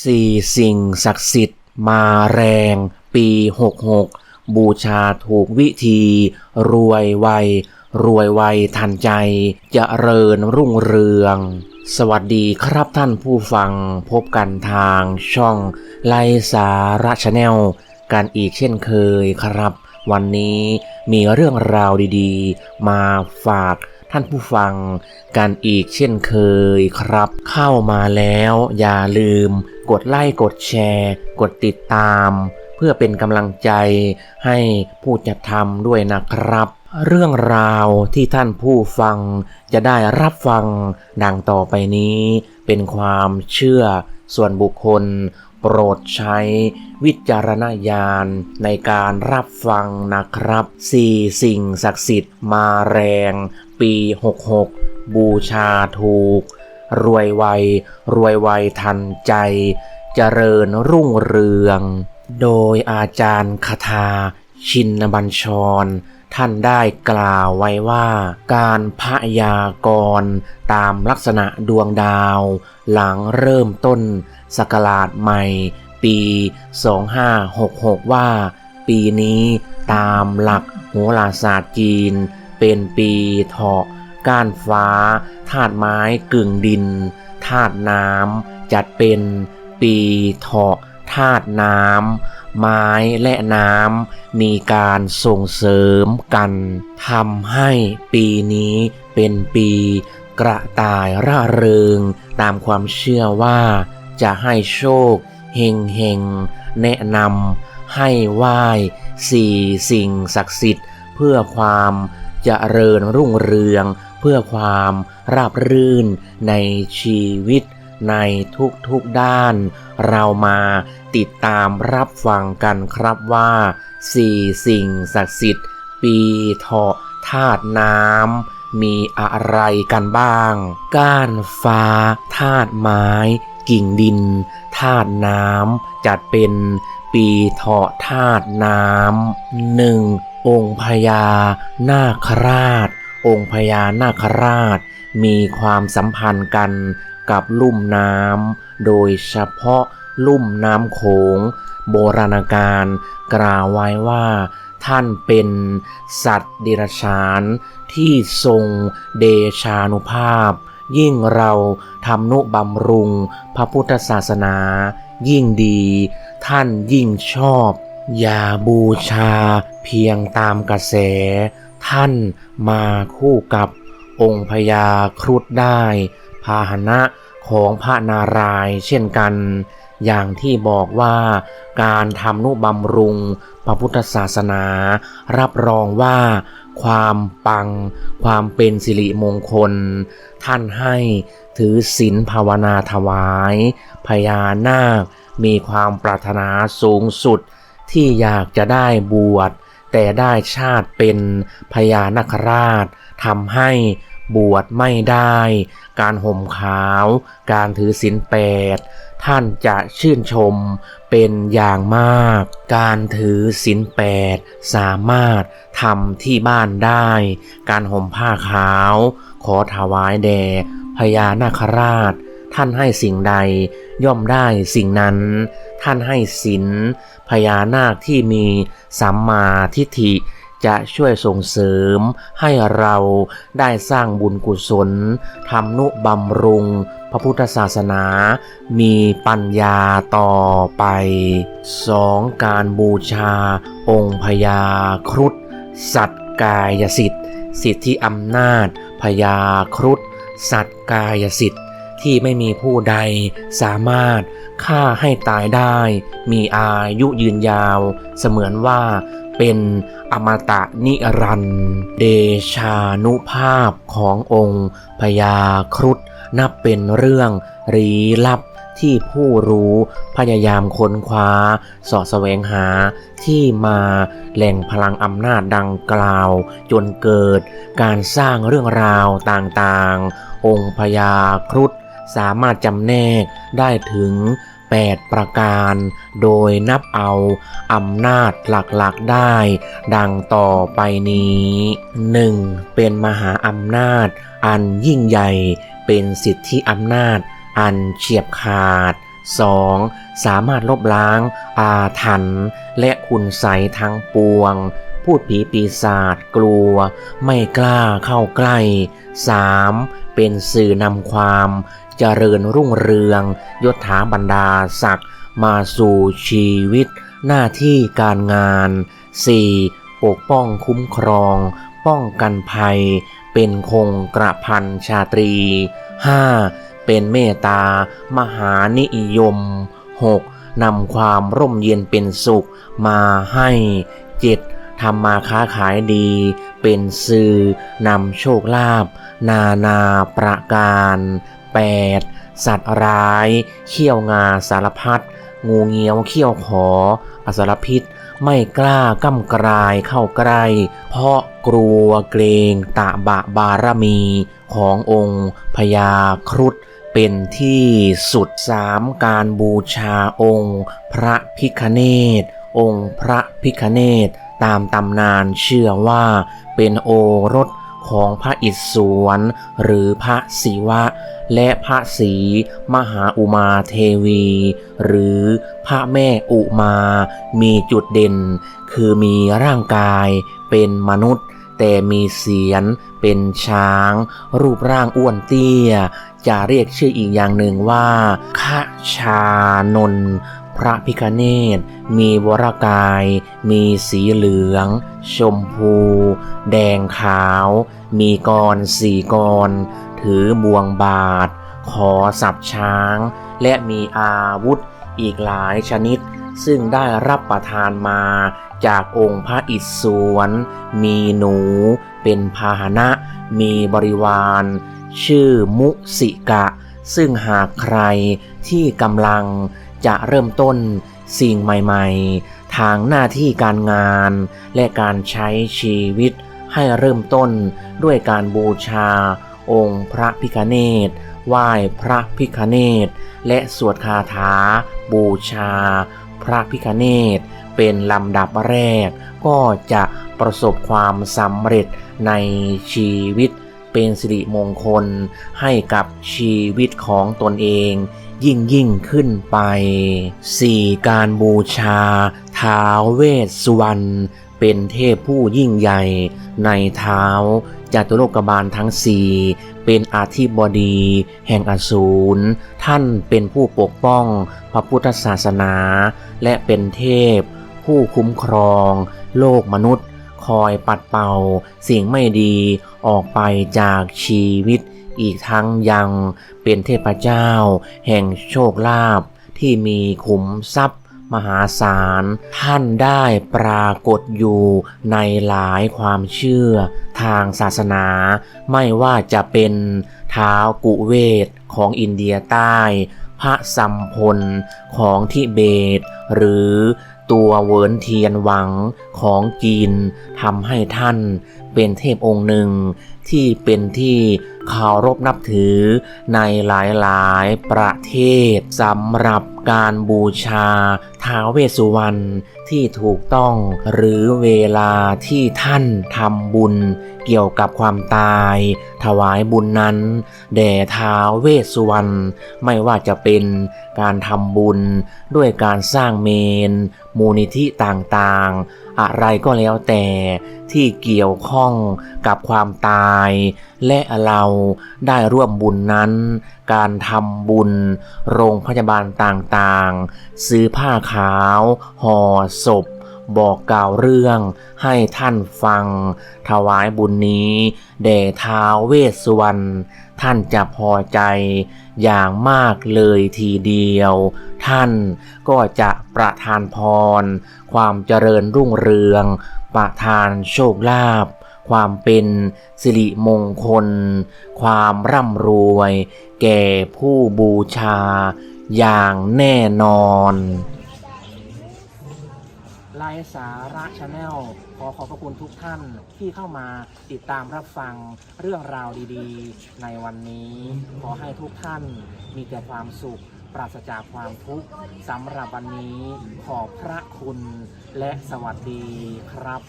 สี่สิ่งศักดิ์สิทธิ์มาแรง ปี 66 บูชาถูกวิธี รวยไว รวยไวทันใจจเจริญรุ่งเรือง สวัสดีครับท่านผู้ฟังพบกันทางช่องไลสาระชาแนลกันอีกเช่นเคยครับ วันนี้มีเรื่องราวดีๆ มาฝากท่านผู้ฟังกันอีกเช่นเคยครับ เข้ามาแล้วอย่าลืม กดไลค์กดแชร์ กดติดตาม เพื่อเป็นกำลังใจให้ผู้จัดทำด้วยนะครับ เรื่องราวที่ท่านผู้ฟังจะได้รับฟังดังต่อไปนี้ เป็นความเชื่อส่วนบุคคล โปรดใช้วิจารณญาณในการรับฟังนะครับสี่สิ่งศักดิ์สิทธิ์มาแรง ปี 66 บูชาถูก รวยไวรวยไวทันใจ เจริญรุ่งเรือง โดยอาจารย์คาถาชินบัญชร ท่านได้กล่าวไว้ว่า การพยากรณ์ตามลักษณะดวงดาว หลังเริ่มต้นสกราชใหม่ ปี 2566 ว่า ปีนี้ตามหลักโหราศาสตร์จีน เป็นปีเถาะ ก้านฟ้าธาตุไม้กึ่งดินธาตุน้ำจัดเป็น ปีเถาะธาตุน้ำไม้และน้ำมีการส่งเสริมกันทำให้ปีนี้เป็นปีกระต่ายร่าเริง ตามความเชื่อว่าจะให้โชคเฮงเฮงแนะนำให้ไหว้สี่สิ่งศักดิ์สิทธิ์เพื่อความจเจริญรุ่งเรือง เพื่อความราบรื่นในชีวิตในทุกๆด้าน เรามาติดตามรับฟังกันครับว่าสี่สิ่งศักดิ์สิทธิ์ ปีเถาะธาตุน้ำมีอะไรกันบ้าง ก้านฟ้าธาตุไม้ กิ่งดินธาตุน้ำจัดเป็นปีเถาะธาตุน้ำหนึ่งองค์พญานาคราช องค์พญานาคราช มีความสัมพันธ์กันกับลุ่มน้ำ โดยเฉพาะลุ่มน้ำโขง โบราณการกล่าวไว้ว่าท่านเป็นสัตว์เดรัจฉานที่ทรงเดชานุภาพ ยิ่งเราทำนุบำรุงพระพุทธศาสนา ยิ่งดี ท่านยิ่งชอบ อย่าบูชาเพียงตามกระแส ท่านมาคู่กับองค์พญาครุฑได้ พาหนะของพระนารายณ์เช่นกัน อย่างที่บอกว่าการทำนุบำรุงพระพุทธศาสนา รับรองว่าความปัง ความเป็นสิริมงคล ท่านให้ถือศีลภาวนาถวาย พญานาคมีความปรารถนาสูงสุดที่อยากจะได้บวช แต่ได้ชาติเป็นพญานาคราชทำให้บวชไม่ได้ การห่มขาว การถือศีลแปดท่านจะชื่นชมเป็นอย่างมาก การถือศีลแปดสามารถทำที่บ้านได้ การห่มผ้าขาว ขอถวายแด่พญานาคราช ท่านให้สิ่งใดย่อมได้สิ่งนั้น ท่านให้ศีลพญานาคที่มีสัมมาทิฏฐิจะช่วยส่งเสริมให้เราได้สร้างบุญกุศลทำนุบำรุง พระพุทธศาสนา มีปัญญาต่อไป 2. การบูชา องค์พญาครุฑสัตกายสิทธิสิทธิอำนาจพญาครุฑสัตกายสิทธิ์ ที่ไม่มีผู้ใดสามารถฆ่าให้ตายได้ มีอายุยืนยาว เสมือนว่าเป็นอมตะนิรันดรเดชานุภาพขององค์พญาครุฑนับเป็นเรื่องลี้ลับที่ผู้รู้พยายามค้นคว้าสาะแสวงหาที่มาแหล่งพลังอำนาจดังกล่าว จนเกิดการสร้างเรื่องราวต่างๆ องค์พญาครุฑ สามารถจำแนกได้ถึง 8 ประการ โดยนับเอาอำนาจหลักๆได้ ดังต่อไปนี้ 1. เป็นมหาอำนาจ อันยิ่งใหญ่ เป็นสิทธิอำนาจ อันเฉียบขาด 2. สามารถลบล้าง อาถรรพ์และคุณใสทั้งปวง พูดผีปีศาจกลัว ไม่กล้าเข้าใกล้ 3. เป็นสื่อนำความ เจริญรุ่งเรืองยศถาบรรดาศักดิ์มาสู่ชีวิต หน้าที่การงาน 4. ปกป้องคุ้มครอง ป้องกันภัย เป็นคงกระพันชาตรี 5. เป็นเมตตา มหานิยม 6. นำความร่มเย็นเป็นสุขมาให้ 7. ทำมาค้าขายดี เป็นสื่อนำโชคลาภนานาประการ 8. สัตว์ร้าย เขี้ยวงาสารพัด งูเงี้ยวเขี้ยวขอ อสรพิษ ไม่กล้าก้ำกรายเข้าใกล้ เพราะกลัวเกรงตะบะบารมีขององค์พญาครุฑเป็นที่สุดสามการบูชาองค์ พระพิคเนตองค์พระพิคเนตตามตำนานเชื่อว่าเป็นโอรส ของพระอิศวรหรือพระศิวะ และพระศรีมหาอุมาเทวี หรือพระแม่อุมา มีจุดเด่น คือมีร่างกายเป็นมนุษย์ แต่มีเสียนเป็นช้าง รูปร่างอ้วนเตี้ย จะเรียกชื่ออีกอย่างหนึ่งว่าขชานนท์พระพิคเนตมีวรกาย มีสีเหลือง ชมพู แดงขาว มีกรสี่กร ถือบวงบาท ขอสับช้าง และมีอาวุธอีกหลายชนิด ซึ่งได้รับประทานมาจากองค์พระอิศวร มีหนูเป็นพาหนะ มีบริวาร ชื่อมุสิกะ ซึ่งหากใครที่กำลังจะเริ่มต้นสิ่งใหม่ๆ ทางหน้าที่การงาน และการใช้ชีวิต ให้เริ่มต้นด้วยการบูชา องค์พระพิคเนตไหว้พระพิคเนตและสวดคาถา บูชา พระพิคเนตเป็นลำดับแรก ก็จะประสบความสำเร็จในชีวิต เป็นสิริมงคลให้กับชีวิตของตนเอง ยิ่งยิ่งขึ้นไป 4. การบูชาท้าวเวสสุวรรณเป็นเทพผู้ยิ่งใหญ่ในเท้าจตุโลกบาลทั้งสี่เป็นอาธิบดีแห่งอสูรท่านเป็นผู้ปกป้องพระพุทธศาสนา และเป็นเทพผู้คุ้มครองโลกมนุษย์ คอยปัดเป่า สิ่งไม่ดีออกไปจากชีวิต อีกทั้งยังเป็นเทพเจ้า แห่งโชคลาภที่มีขุมทรัพย์มหาศาล ท่านได้ปรากฏอยู่ในหลายความเชื่อทางศาสนา ไม่ว่าจะเป็นท้าวกุเวทของอินเดียใต้ พระสัมพลของทิเบต หรือ ตัวเวินเทียนหวังของจีนทำให้ท่านเป็นเทพองค์หนึ่งที่เป็นที่เคารพนับถือในหลายๆ ประเทศสำหรับการบูชาท้าวเวสสุวรรณ ที่ถูกต้องหรือเวลาที่ท่านทำบุญเกี่ยวกับความตาย ถวายบุญนั้น แด่ท้าวเวสสุวรรณไม่ว่าจะเป็นการทำบุญด้วยการสร้างเมน มูลนิธิต่างๆอะไรก็แล้วแต่ที่เกี่ยวข้องกับความตาย และเราได้ร่วมบุญนั้น การทำบุญ โรงพยาบาลต่างๆ ซื้อผ้าขาว ห่อศพ บอกกล่าวเรื่องให้ท่านฟัง ถวายบุญนี้แด่ท้าวเวสสุวรรณท่านจะพอใจอย่างมากเลยทีเดียว ท่านก็จะประทานพร ความเจริญรุ่งเรือง ประทานโชคลาภความเป็นสิริมงคล ความร่ำรวย แก่ผู้บูชาอย่างแน่นอน ไลฟ์สาระชาแนลขอขอบพระคุณทุกท่านที่เข้ามาติดตามรับฟังเรื่องราวดีๆ ในวันนี้ ขอให้ทุกท่านมีแต่ความสุข ปราศจากความทุกข์สำหรับวันนี้ขอบพระคุณและสวัสดีครับ